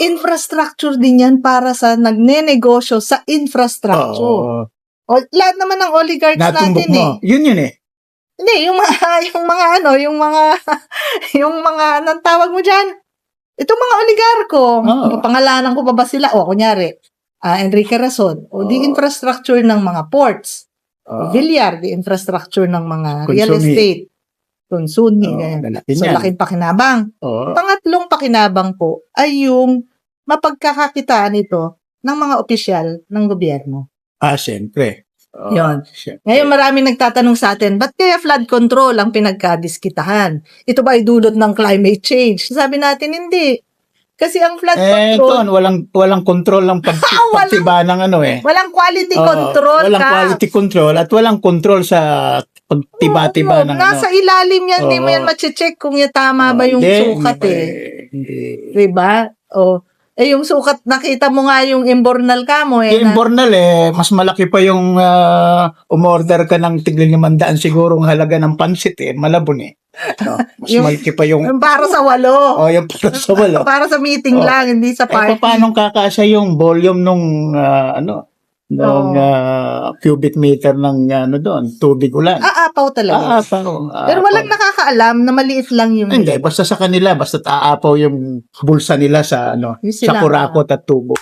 infrastructure din yan para sa nagnenegosyo sa infrastructure. Oo. O, lahat naman ng oligarchs Natumbok natin eh. mo. Yun yun eh. Hindi, yung mga, yung mga ano, yung mga, yung mga, anong tawag mo dyan? Itong mga oligarko, Oo. pangalanan ko pa ba sila? O, kunyari, ah Enrique Rason, o di Oo. infrastructure ng mga ports, Oo. Villar, di infrastructure ng mga real Consumi. estate, Consumi, Oo, ganyan. So, laking pakinabang. Oo. Pangatlong pakinabang po ay yung mapagkakakitaan ito ng mga opisyal ng gobyerno. Ah, siyempre. Oo, Yun. siyempre. Ngayon maraming nagtatanong sa atin, ba't kaya flood control ang pinagkadiskitahan? Ito ba ay dulot ng climate change? Sabi natin, hindi. Kasi ang flood Eh, control, ito, walang, walang control ang pag, Walang- pagtiba ng ano eh. walang quality Oo, control Walang ka. quality control at walang control sa pagtiba-tiba Oo, ng Nasa ano. ilalim yan, hindi mo Oo. yan mache-check kung yung tama ba yung Hindi, sukat hindi, eh. Hindi. Diba? O, eh yung sukat, nakita mo nga yung imbornal ka mo eh. Yung na- Bornal eh, mas malaki pa yung ah, umorder ka ng tigli limandaan siguro ang halaga ng pansit eh, malabon eh. No, mas Yung- malaki pa yung, yung para sa walo. oh, yung para sa walo. Para sa meeting Oo. lang, hindi sa Eh, party. paano kakasya yung volume nung, ah, ano, nung Oo. ah, cubic meter ng ano doon, tubig ulan. Aapaw talaga. Parang, ah, Pero walang nakakaalam na maliit lang yung... Hindi, basta sa kanila, basta aapaw yung bulsa nila sa ano, Yung sa kurakot at tubo.